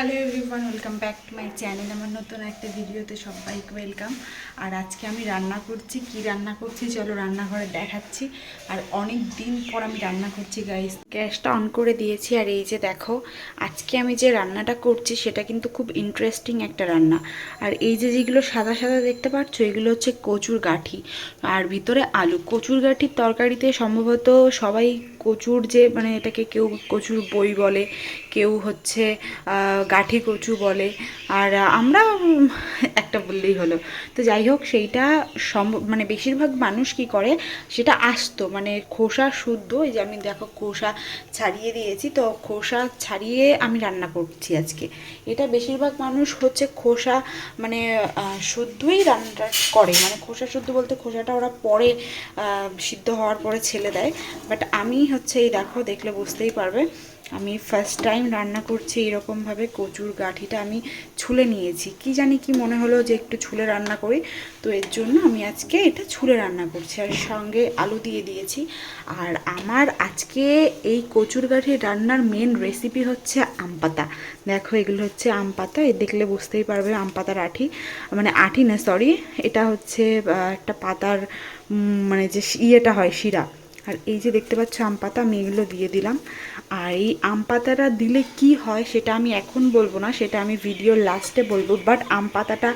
Hello everyone welcome back to my channel আমার নতুন একটা ভিডিওতে সবাইকে ওয়েলকাম আর আজকে আমি রান্না করছি। কি রান্না করছি? চলো রান্নাঘরে দেখাচ্ছি। আর অনেক দিন পর আমি রান্না করছি গাইস গ্যাসটা অন করে দিয়েছি আর এই যে দেখো, আজকে আমি যে রান্নাটা করছি সেটা কিন্তু খুব ইন্টারেস্টিং একটা রান্না। আর এই যে যেগুলো সাদা সাদা দেখতে পাচ্ছ, এগুলো হচ্ছে কচুর গাঠি। আর ভিতরে আলু। কচুর গাঠির তরকারিতে সম্ভবত সবাই কচুর যে মানে এটাকে কেউ কচুর বই বলে, কেউ হচ্ছে গাঠি কচু বলে, আর আমরা একটা বললেই হলো। তো যাই হোক, সেইটা সম্ভব মানে বেশিরভাগ মানুষ কি করে, সেটা আসতো মানে খোসা শুদ্ধ, এই যে আমি দেখো খোসা ছাড়িয়ে দিয়েছি, তো খোসা ছাড়িয়ে আমি রান্না করছি আজকে। এটা বেশিরভাগ মানুষ হচ্ছে খোসা মানে শুদ্ধই রান্নাটা করে। মানে খোসা শুদ্ধ বলতে খোসাটা ওরা পরে সিদ্ধ হওয়ার পরে ছেলে দেয়। বাট আমি হচ্ছে এই দেখো, দেখলে বুঝতেই পারবে। আমি ফার্স্ট টাইম রান্না করছি এরকমভাবে কচুর গাঠিটা আমি ছুলে নিয়েছি। কি জানি কি মনে হলো যে একটু ছুলে রান্না করি। তো এর জন্য আমি আজকে এটা ছুলে রান্না করছি আর সঙ্গে আলু দিয়ে দিয়েছি। আর আমার আজকে এই কচুর গাঠির রান্নার মেন রেসিপি হচ্ছে আম পাতা। দেখো, এগুলো হচ্ছে আম পাতা। এ দেখলে বুঝতেই পারবে আম পাতার আঠি মানে আঠি না সরি এটা হচ্ছে একটা পাতার মানে যে ইয়েটা হয়, শিরা। আর এই যে দেখতে পাচ্ছ আম পাতা, আমি এগুলো দিয়ে দিলাম। আর এই আম পাতাটা দিলে কি হয় সেটা আমি এখন বলব না, সেটা আমি ভিডিওর লাস্টে বলব। বাট আম পাতাটা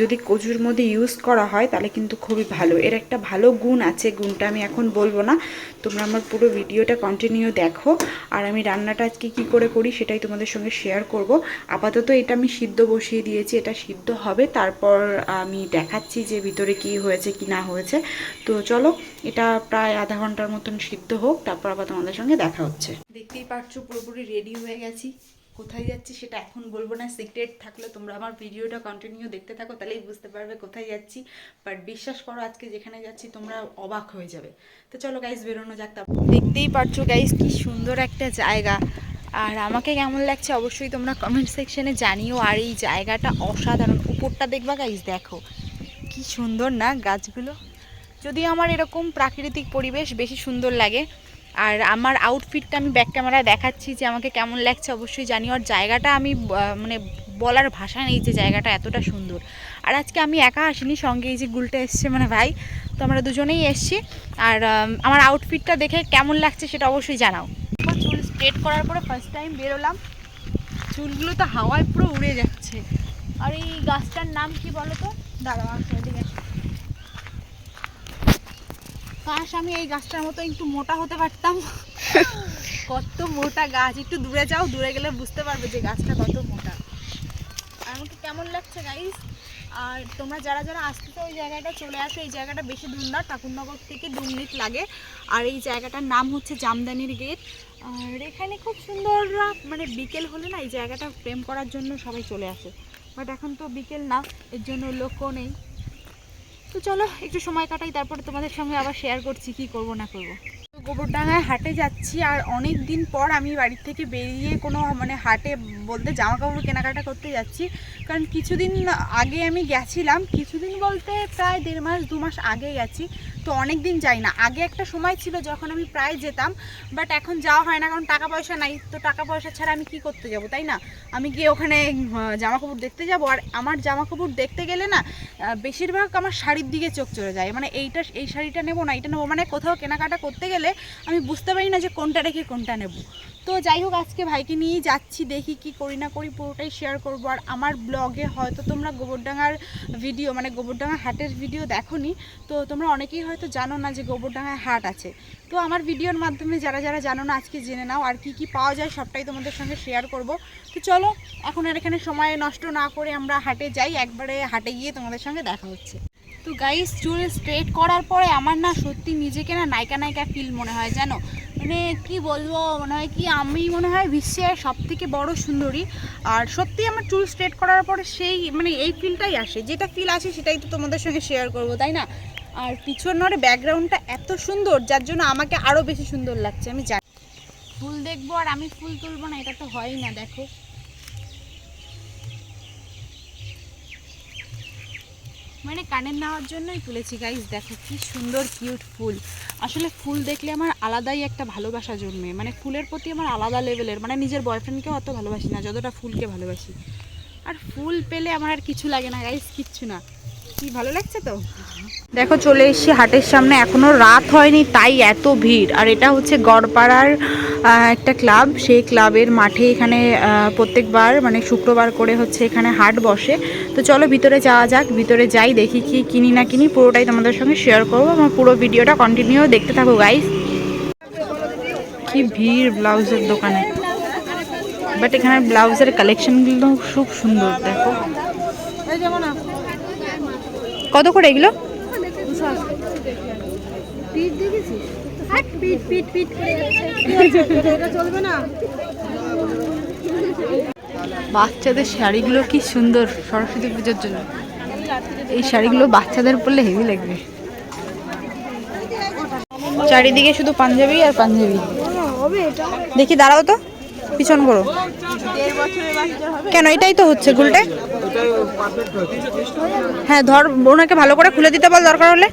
যদি কচুর মধ্যে ইউজ করা হয়, তাহলে কিন্তু খুবই ভালো। এর একটা ভালো গুণ আছে, গুণটা আমি এখন বলব না। তোমরা আমার পুরো ভিডিওটা কন্টিনিউ দেখো। আর আমি রান্নাটা আজকে কী করে করি সেটাই তোমাদের সঙ্গে শেয়ার করব। আপাতত এটা আমি সিদ্ধ বসিয়ে দিয়েছি, এটা সিদ্ধ হবে। তারপর আমি দেখাচ্ছি যে ভিতরে কি হয়েছে, কি না হয়েছে। তো চলো, এটা প্রায় আধা ঘণ্টার মতন সিদ্ধ হোক তারপর আবার তোমাদের সঙ্গে দেখা হচ্ছে। দেখতেই পারছ পুরোপুরি রেডি হয়ে গেছি। কোথায় যাচ্ছি সেটা এখন বলব না সিক্রেট থাকলে তোমরা আমার ভিডিওটা কন্টিনিউ দেখতে থাকো তাহলেই বুঝতে পারবে কোথায় যাচ্ছি। বাট বিশ্বাস করো আজকে যেখানে যাচ্ছি তোমরা অবাক হয়ে যাবে। তো চলো গাইস বেরোনো যাক তারপর। দেখতেই পারছ গাইস কি সুন্দর একটা জায়গা। আর আমাকে কেমন লাগছে অবশ্যই তোমরা কমেন্ট সেকশনে জানিও। আর এই জায়গাটা অসাধারণ। উপরটা দেখবা গাইস দেখো। কি সুন্দর না গাছগুলো। যদি আমার এরকম প্রাকৃতিক পরিবেশ বেশি সুন্দর লাগে, আর আমার আউটফিটটা আমি ব্যাক ক্যামেরায় দেখাচ্ছি যে আমাকে কেমন লাগছে, অবশ্যই জানি আর জায়গাটা আমি মানে বলার ভাষা নেই যে জায়গাটা এতটা সুন্দর। আর আজকে আমি একা আসিনি, সঙ্গে এই যে গুলটা এসছে মানে ভাই, তো আমরা দুজনেই এসছি। আর আমার আউটফিটটা দেখে কেমন লাগছে সেটা অবশ্যই জানাও। চুল স্ট্রেট করার পরে ফার্স্ট টাইম বেরোলাম। চুলগুলো তো হাওয়ায় পুরো উড়ে যাচ্ছে। আর এই গাছটার নাম কি বলো তো? দাঁড়াও আসো এদিকে আসো। কাশ, আমি এই গাছটার মতো একটু মোটা হতে পারতাম। কত মোটা গাছ, একটু দূরে যাও, দূরে গেলে বুঝতে পারবে যে গাছটা কত মোটা। আর আমাকে কেমন লাগছে গাইস আর তোমরা যারা যারা আসতে চাও ওই জায়গাটা চলে আসো, এই জায়গাটা বেশি দূর না, ঠাকুরনগর থেকে দু মিনিট লাগে। আর এই জায়গাটার নাম হচ্ছে জামদানির গেট। আর এখানে খুব সুন্দর মানে বিকেল হলে না, এই জায়গাটা প্রেম করার জন্য সবাই চলে আসে। বাট এখন তো বিকেল না, এর জন্য লোকও নেই। তো চলো, একটু সময় কাটাই, তারপরে তোমাদের সঙ্গে আবার শেয়ার করছি কি করব, না করব। গোবরডাঙ্গায় হাটে যাচ্ছি আর অনেক দিন পর আমি বাড়ির থেকে বেরিয়ে কোনো মানে হাটে বলতে জামা কাপড় কেনাকাটা করতে যাচ্ছি। কারণ কিছুদিন আগে আমি গেছিলাম, কিছুদিন বলতে প্রায় দেড় মাস, দু মাস আগে গেছি। তো অনেক দিন যাই না। আগে একটা সময় ছিল যখন আমি প্রায় যেতাম বাট এখন যাওয়া হয় না কারণ টাকা পয়সা নাই। তো টাকা পয়সা ছাড়া আমি কি করতে যাব, তাই না? আমি গিয়ে ওখানে জামা কাপড় দেখতে যাব। আর আমার জামা কাপড় দেখতে গেলে না বেশিরভাগ আমার শাড়ির দিকে চোখ চলে যায়। মানে এইটা, এই শাড়িটা নেব না এটা নেব। মানে কোথাও কেনাকাটা করতে গেলে আমি বুঝতে পারি না যে কোনটা রেখে কোনটা নেব। তো যাই হোক, আজকে ভাইকে নিয়েই যাচ্ছি, দেখি কি করি না করি, পুরোটাই শেয়ার করব। আর আমার ব্লগে হয়তো তোমরা গোবরডাঙ্গার ভিডিও মানে গোবরডাঙ্গা হাটের ভিডিও দেখোনি, তো তোমরা অনেকেই হয়তো জানো না যে গোবরডাঙ্গায় হাট আছে। তো আমার ভিডিওর মাধ্যমে যারা যারা জানো না, আজকে জেনে নাও আর কি কি পাওয়া যায়, সবটাই তোমাদের সঙ্গে শেয়ার করব। তো চলো, এখন আর এখানে সময় নষ্ট না করে আমরা হাটে যাই, একবারে হাটে গিয়ে তোমাদের সঙ্গে দেখা হচ্ছে। তো গাইস চুল স্ট্রেট করার পরে আমার না সত্যি নিজেকে না নায়িকা নায়িকা ফিল মনে হয়, জানো? মানে কি বলব, মনে হয় কি আমি মনে হয় বিশ্বের সব থেকে বড় সুন্দরী। আর সত্যি আমার চুল স্ট্রেট করার পরে সেই মানে এই ফিলটাই আসে। যেটা ফিল আসে সেটাই তো তোমাদের সঙ্গে শেয়ার করব, তাই না? আর পিছনের ব্যাকগ্রাউন্ডটা এত সুন্দর, যার জন্য আমাকে আরও বেশি সুন্দর লাগছে, আমি জানি। ফুল দেখব আর আমি ফুল তুলবো না, এটা তো হয়ই না, দেখো। মানে কানের নেওয়ার জন্যই তুলেছি গাইজ দেখো কি সুন্দর কিউট ফুল। আসলে ফুল দেখলে আমার আলাদাই একটা ভালোবাসা জন্মে। মানে ফুলের প্রতি আমার আলাদা লেভেলের মানে নিজের বয়ফ্রেন্ডকেও অত ভালোবাসি না, যতটা ফুলকে ভালোবাসি। আর ফুল পেলে আমার আর কিছু লাগে না গাইজ কিচ্ছু না। ভালো লাগছে তো? দেখো, চলে এসেছি হাটের সামনে। এখনও রাত হয়নি, তাই এত ভিড়। আর এটা হচ্ছে গড়পাড়ার একটা ক্লাব। সেই ক্লাবের মাঠে এখানে প্রত্যেকবার মানে শুক্রবার করে হচ্ছে এখানে হাট বসে। তো চলো, ভিতরে যাওয়া যাক। ভিতরে যাই, দেখি কি কিনি না কিনি। পুরোটাই তোমাদের সঙ্গে শেয়ার করব আমার পুরো ভিডিওটা কন্টিনিউ দেখতে থাকো গাইস কি ভিড় ব্লাউজের দোকানে। বাট এখানে ব্লাউজের কালেকশনগুলো খুব সুন্দর, দেখো। কত করে এগুলো? বাচ্চাদের শাড়িগুলো কি সুন্দর সরস্বতী পুজোর জন্য। এই শাড়িগুলো বাচ্চাদের পরলে হেভি লাগবে। চারিদিকে শুধু পাঞ্জাবি আর পাঞ্জাবি। দেখি দাঁড়াও তো। পিছন করো কেন, এটাই তো হচ্ছে গুলটে হ্যাঁ ধর, ওনাকে ভালো করে খুলে দিতে বল, দরকার হলে।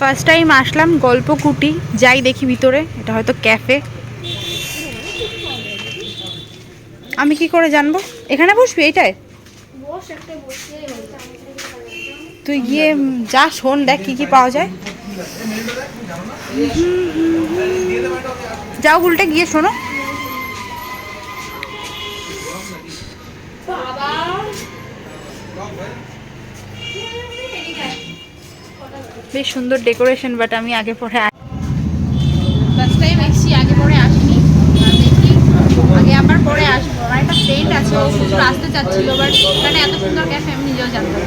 ফার্স্ট টাইম আসলাম গল্প কুটি যাই দেখি ভিতরে, এটা হয়তো ক্যাফে আমি কি করে জানব? এখানে বসবি এইটায়? তুই গিয়ে যা শোন দেখ কি কি পাওয়া যায়। যাও উল্টে গিয়ে শোনো। বেশ সুন্দর ডেকোরেশন বাট আমি আগে পরে ফার্স্ট টাইম এসেছি আগে পরে আসিনি আর দেখি আগে আবার পরে আসব আমার একটা ফ্রেন্ড আছে ও শুধু আসতে চাচ্ছিল বাট এখানে এত সুন্দর ক্যাফে আমি নিজেও জানতাম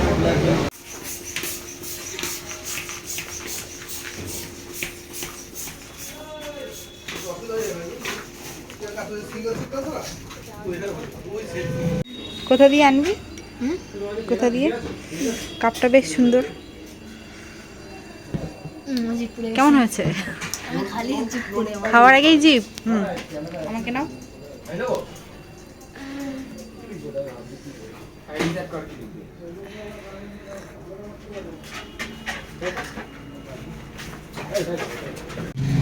কোথা দিয়ে আনবি? কোথা দিয়ে? কাপটা বেশ সুন্দর। কেমন হয়েছে? খাওয়ার আগেই জিপ? হুম। আমাকে নাও।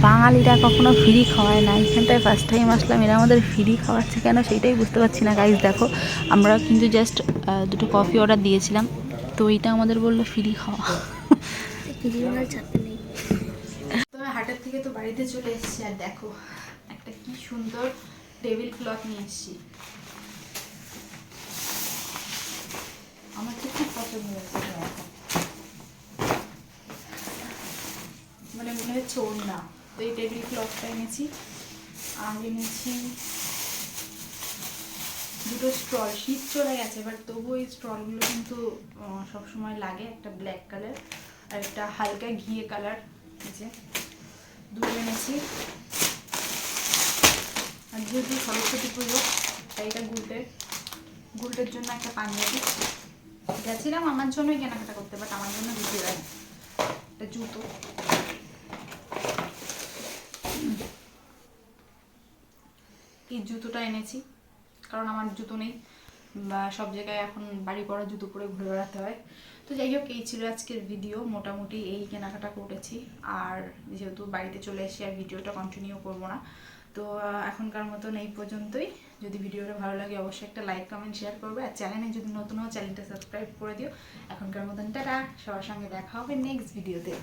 বাঙালিরা কখনো ফ্রি খাওয়ায় না। এখানটায় ফার্স্ট টাইম আসলাম এরা আমাদের ফ্রি খাওয়াচ্ছে কেন সেটাই বুঝতে পারছি না। গাইজ দেখো আমরা কিন্তু জাস্ট দুটো কফি অর্ডার দিয়েছিলাম। তো এইটা আমাদের বলল ফ্রি খাওয়া। তো আমি হাটের থেকে তো বাড়িতে চলে এসেছি আর দেখো একটা কি সুন্দর টেবিল ক্লথ নিয়ে এসেছি। মানে মনে হচ্ছে না। তো এই টেবিল ক্লথটা এনেছি। আর এনেছি দুটো স্টল শীত চলে গেছে বাট তবু এই স্টলগুলো কিন্তু সবসময় লাগে, একটা ব্ল্যাক কালার আর একটা হালকা ঘিয়ে কালার আছে দুটো এনেছি। আর যেহেতু সরস্বতী পুজো, তাই এটা গুলটের গুলটের জন্য একটা পাঞ্জাবি গেছিলাম, আমার জন্যই কেনাকাটা করতে বাট আমার জন্য দিতে দেয় একটা জুতো। এই জুতোটা এনেছি, কারণ আমার জুতো নেই। বা সব জায়গায় এখন বাড়ি পড়া জুতো পরে ঘুরে বেড়াতে হয়। তো যাই হোক, এই ছিল আজকের ভিডিও মোটামুটি এই কেনাকাটা করেছি। আর যেহেতু বাড়িতে চলে এসে আর ভিডিওটা কন্টিনিউ করব না। তো এখনকার মতন এই পর্যন্তই। যদি ভিডিওটা ভালো লাগে, অবশ্যই একটা লাইক কমেন্ট শেয়ার করবে। আর চ্যানেলে যদি নতুন হও চ্যানেলটা সাবস্ক্রাইব করে দিও। এখনকার মতন টাটা, সবার সঙ্গে দেখা হবে নেক্সট ভিডিওতে